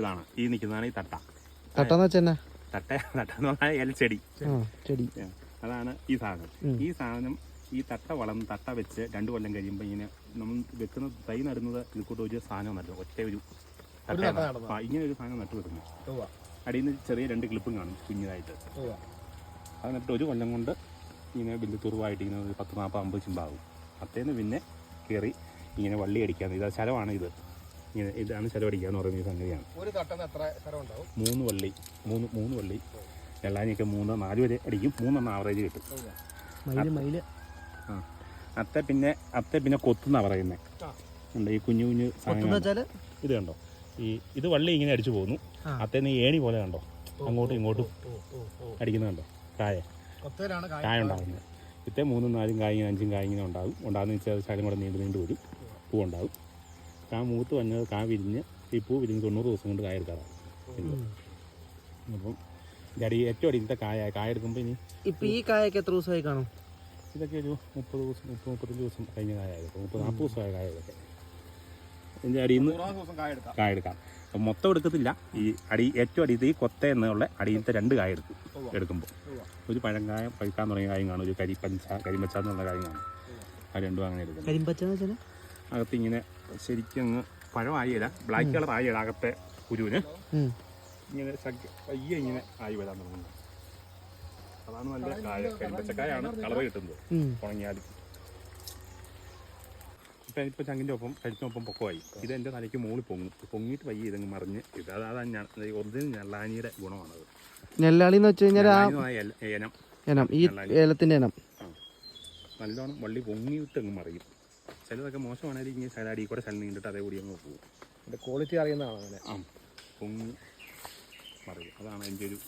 ഇതാണ്. ഈ നിൽക്കുന്നതാണ് ഈ തട്ട. തട്ടാന്ന് തട്ട തട്ട എന്ന് പറഞ്ഞാൽ എൽച്ചെടി ചെടി. അതാണ് ഈ സാധനം. ഈ സാധനം ഈ തട്ട വളം തട്ട വെച്ച് രണ്ട് കൊല്ലം കഴിയുമ്പോൾ ഇങ്ങനെ നമ്മൾ വെക്കുന്ന തൈ നടുന്നത് ഇതിൽക്കൂട്ട് കൂട്ട് ഒരു സാധനം നട്ടു ഒറ്റ ഒരു ഇങ്ങനെ ഒരു സാധനം നട്ടു വെക്കുന്നു. അടിയിൽ നിന്ന് ചെറിയ രണ്ട് ക്ലിപ്പും കാണും കുഞ്ഞിതായിട്ട്. അത് നട്ടിട്ട് ഒരു കൊല്ലം കൊണ്ട് ഇങ്ങനെ വലിയ തുറവായിട്ട് ഇങ്ങനെ ഒരു പത്ത് നാൽപ്പത് അമ്പത് ചിമ്പാകും. അത്തേന്ന് പിന്നെ കയറി ഇങ്ങനെ വള്ളി അടിക്കാന്ന് ഇത് ശരമാണ് ഇത്. ഇങ്ങനെ ഇതാണ് ശരമടിക്കാന്ന് പറയുന്ന ഈ സംഗതിയാണ്. ഒരു എത്ര ഉണ്ടാവും? മൂന്ന് വള്ളി മൂന്ന് മൂന്ന് വള്ളി. വെള്ളാനിയൊക്കെ മൂന്ന് നാല് വരെ അടിക്കും. മൂന്നെണ്ണം ആവറേജ് കിട്ടും. ആ. അത്ത പിന്നെ അത്ത പിന്നെ കൊത്തുന്ന പറയുന്നത്. ഉണ്ട് ഈ കുഞ്ഞു കുഞ്ഞു സാധനങ്ങൾ ഇത് കണ്ടോ? ഈ ഇത് വള്ളി ഇങ്ങനെ അടിച്ചു പോകുന്നു. അത്തേന്ന് ഏണി പോലെ കണ്ടോ? അങ്ങോട്ടും ഇങ്ങോട്ടും. അടിക്കുന്നത് കണ്ടോ? കായ. കായ ഉണ്ടാകുന്നത് ഇത്തേ മൂന്നും നാലും കായ ഇങ്ങനെ അഞ്ചും കായ ഇങ്ങനെ ഉണ്ടാകും ഉണ്ടാകുന്ന വെച്ചാൽ ശകലം കൂടെ നീണ്ടു നീണ്ടു വരും. പൂ ഉണ്ടാകും കാ മൂത്ത് വന്നത് കാ വിരിഞ്ഞ് ഈ പൂ വിരിഞ്ഞ് തൊണ്ണൂറ് ദിവസം കൊണ്ട് കായ എടുക്കാറാണ് അപ്പം ഇതടി ഏറ്റവും അടിയിലത്തെ കായ കായ എടുക്കുമ്പോൾ ഇനി ഇപ്പം ഈ കായൊക്കെ എത്ര ദിവസമായി കാണും? ഇതൊക്കെ ഒരു മുപ്പത് ദിവസം മുപ്പത് മുപ്പത്തഞ്ച് ദിവസം കഴിഞ്ഞ കായ ആയിരിക്കും മുപ്പത് നാൽപ്പത് ദിവസമായ കായ ഇതൊക്കെ. ഇതിന്റെ അടിയിൽ നിന്ന് കായ എടുക്കാം കായ എടുക്കാം അപ്പം മൊത്തം എടുക്കത്തില്ല. ഈ അടി ഏറ്റവും അടിയത്തെ ഈ കൊത്ത എന്നുള്ള അടിയിലത്തെ രണ്ട് കായ എടുക്കും എടുക്കുമ്പോൾ ഒരു പഴങ്കായ പഴുക്കാൻ തുടങ്ങിയ കാര്യം കാണും. ഒരു കരിപ്പഞ്ച കരിമച്ച എന്നുള്ള കാര്യം കാണും. ആ രണ്ടും അങ്ങനെ എടുക്കും കരിമ്പച്ച അകത്ത് ഇങ്ങനെ ശരിക്കും പഴമായില്ല ബ്ലാക്ക് കളർ ആയില്ല അകത്തെ കുരുവിന്. ഇങ്ങനെ പയ്യെ ഇങ്ങനെ ആയി വരാൻ തുടങ്ങുന്നു. അതാണ് നല്ല കായ കരിമ്പച്ചക്കായാണ് കളർ കിട്ടുന്നത്. ഉണങ്ങിയാൽ. ഇപ്പം ഇപ്പം ചങ്ങിന്റെ ഒപ്പം കഴിച്ചൊപ്പം പൊക്കമായി. ഇത് എന്റെ തലയ്ക്ക് മുകളിൽ പൊങ്ങും. പൊങ്ങിയിട്ട് പയ്യെ ഇതങ്ങ് മറിഞ്ഞ് ഇത് അതാണ് ഞാൻ ഒറിജിനൽ ഞെള്ളാനിയുടെ ഗുണമാണത്. നെല്ലാളി എന്ന് വെച്ച് കഴിഞ്ഞാൽ ഏനം ഈ ഏലത്തിന്റെ ഇനം ആ. നല്ലോണം വള്ളി പൊങ്ങിയിട്ട് അങ്ങ് മറിയും. ചിലതൊക്കെ മോശമാണെങ്കിൽ ഇങ്ങനെ സൈഡാടി കൂടെ സ്ഥലം നീണ്ടിട്ട് അതേ കൂടി അങ്ങ് പോകും. ക്വാളിറ്റി അറിയുന്നതാണ് അങ്ങനെ. ആ പൊങ്ങി മറിയും. അതാണ് എന്റെ ഒരു